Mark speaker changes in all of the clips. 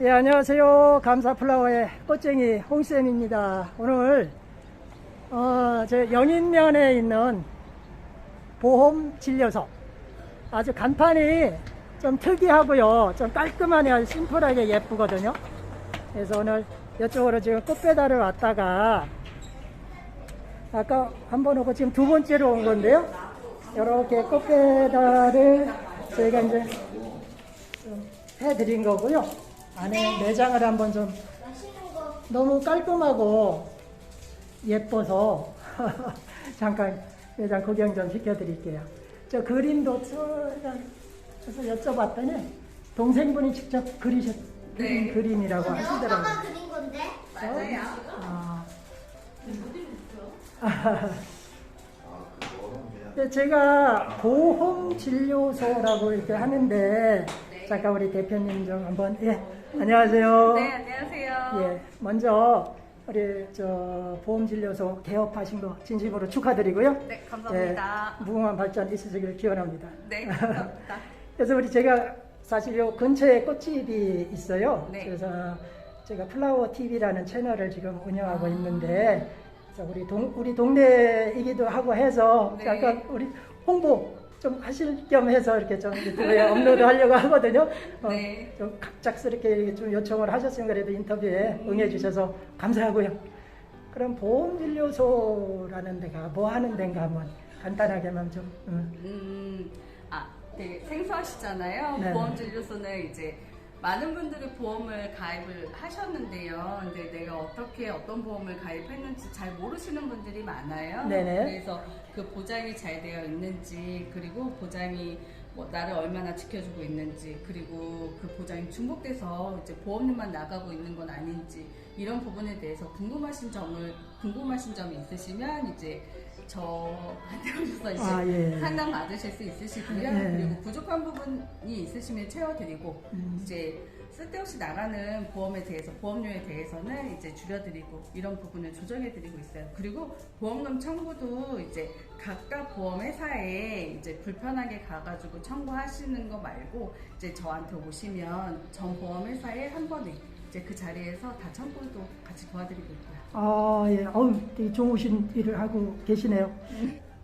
Speaker 1: 예, 안녕하세요. 감사플라워의 꽃쟁이 홍쌤입니다. 오늘, 어, 저 영인면에 있는 보험진료소. 아주 간판이 좀 특이하고요. 좀 깔끔하니 아주 심플하게 예쁘거든요. 그래서 오늘 이쪽으로 지금 꽃배달을 왔다가 아까 한 번 오고 지금 두 번째로 온 건데요. 이렇게 꽃배달을 저희가 이제 좀 해드린 거고요. 안에 매장을 한번 좀 너무 깔끔하고 예뻐서 잠깐 매장 구경 좀 시켜드릴게요. 저 그림도 쳐서 여쭤봤더니 동생분이 직접 그리셨 그린
Speaker 2: 네.
Speaker 1: 그림이라고
Speaker 3: 아빠가
Speaker 1: 하시더라고요.
Speaker 3: 그린 건데?
Speaker 2: 맞아요.
Speaker 1: 아. 네, 제가 보험진료소라고 이렇게 하는데 잠깐 우리 대표님 좀 한번 예 안녕하세요.
Speaker 2: 네, 안녕하세요.
Speaker 1: 예 먼저 우리 저 보험진료소 개업하신 거 진심으로 축하드리고요.
Speaker 2: 네, 감사합니다.
Speaker 1: 예, 무궁한 발전 있으시길 기원합니다.
Speaker 2: 네, 감사합니다.
Speaker 1: 그래서 우리 제가 사실 요 근처에 꽃집이 있어요.
Speaker 2: 네.
Speaker 1: 그래서 제가 플라워 TV라는 채널을 지금 운영하고
Speaker 2: 아.
Speaker 1: 있는데 그래서 우리 동 우리 동네이기도 하고 해서
Speaker 2: 네.
Speaker 1: 약간 우리 홍보 좀 하실 겸 해서 이렇게 좀 유튜브에 업로드 하려고 하거든요. 어,
Speaker 2: 네.
Speaker 1: 좀 갑작스럽게 이렇게 좀 요청을 하셨으면 그래도 인터뷰에 응해 주셔서 감사하고요. 그럼 보험진료소라는 데가 뭐 하는 데인가 한번 간단하게만 좀 음.
Speaker 2: 음, 아, 되게 생소하시잖아요.
Speaker 1: 네.
Speaker 2: 보험진료소는 이제 많은 분들이 보험을 가입을 하셨는데요. 근데 내가 어떻게 어떤 보험을 가입했는지 잘 모르시는 분들이 많아요.
Speaker 1: 네네.
Speaker 2: 그래서 그 보장이 잘 되어 있는지, 그리고 보장이 뭐 나를 얼마나 지켜주고 있는지, 그리고 그 보장이 중복돼서 이제 보험료만 나가고 있는 건 아닌지 이런 부분에 대해서 궁금하신 점을 궁금하신 점이 있으시면 이제 저한테 오셔서 이제
Speaker 1: 아, 예.
Speaker 2: 상담 받으실 수 있으시고요.
Speaker 1: 예.
Speaker 2: 그리고 부족한 부분이 있으시면 채워드리고
Speaker 1: 음.
Speaker 2: 이제 쓸데없이 나가는 보험에 대해서 보험료에 대해서는 이제 줄여드리고 이런 부분을 조정해드리고 있어요. 그리고 보험금 청구도 이제 각각 보험 회사에 이제 불편하게 가가지고 청구하시는 거 말고 이제 저한테 오시면 전 보험 회사에 한 번에 이제 그 자리에서 다 청구도 같이 도와드리고 있고요.
Speaker 1: 아, 예. 어우, 되게 좋으신 일을 하고 계시네요.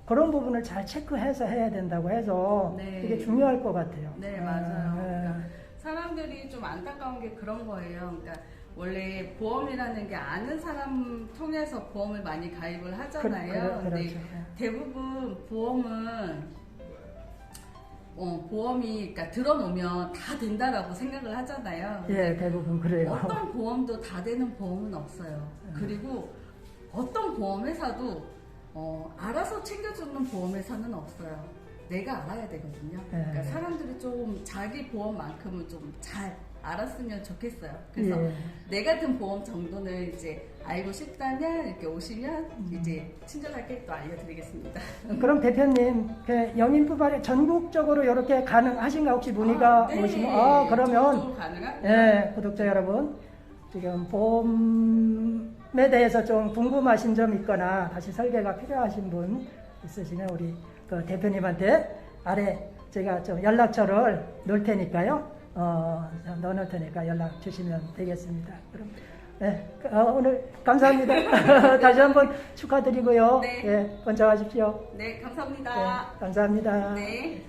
Speaker 1: 그런 부분을 잘 체크해서 해야 된다고 해서
Speaker 2: 네.
Speaker 1: 되게 중요할 것 같아요.
Speaker 2: 네,
Speaker 1: 아,
Speaker 2: 맞아요.
Speaker 1: 예.
Speaker 2: 그러니까 사람들이 좀 안타까운 게 그런 거예요. 그러니까 원래 보험이라는 게 아는 사람 통해서 보험을 많이 가입을 하잖아요.
Speaker 1: 그- 그-
Speaker 2: 근데
Speaker 1: 그렇죠.
Speaker 2: 대부분 보험은 어, 보험이 그러니까 들어놓으면 다 된다라고 생각을 하잖아요.
Speaker 1: 예, 대부분 그래요.
Speaker 2: 어떤 보험도 다 되는 보험은 없어요. 그리고 어떤 보험 회사도 어, 알아서 챙겨주는 보험 회사는 없어요. 내가 알아야 되거든요. 그러니까
Speaker 1: 네.
Speaker 2: 사람들이 좀 자기 보험만큼은 좀 잘 알았으면 좋겠어요. 그래서
Speaker 1: 예.
Speaker 2: 내 같은 보험 정도는 이제 알고 싶다면 이렇게 오시면
Speaker 1: 음.
Speaker 2: 이제 친절하게 또 알려드리겠습니다.
Speaker 1: 그럼 대표님, 그 영인뿐만 아니라 전국적으로 이렇게 가능하신가 혹시 문의가
Speaker 2: 네.
Speaker 1: 오시면 아 그러면
Speaker 2: 가능한?
Speaker 1: 예, 구독자 여러분 지금 보험에 대해서 좀 궁금하신 점 있거나 다시 설계가 필요하신 분 있으시면 우리 그 대표님한테 아래 제가 좀 연락처를 놓을 테니까요. 어, 넣어놓을 테니까 연락 주시면 되겠습니다. 그럼 네, 어, 오늘 감사합니다. 다시 한번 축하드리고요.
Speaker 2: 네.
Speaker 1: 예, 네, 번창하십시오.
Speaker 2: 네, 감사합니다.
Speaker 1: 네, 감사합니다.
Speaker 2: 네.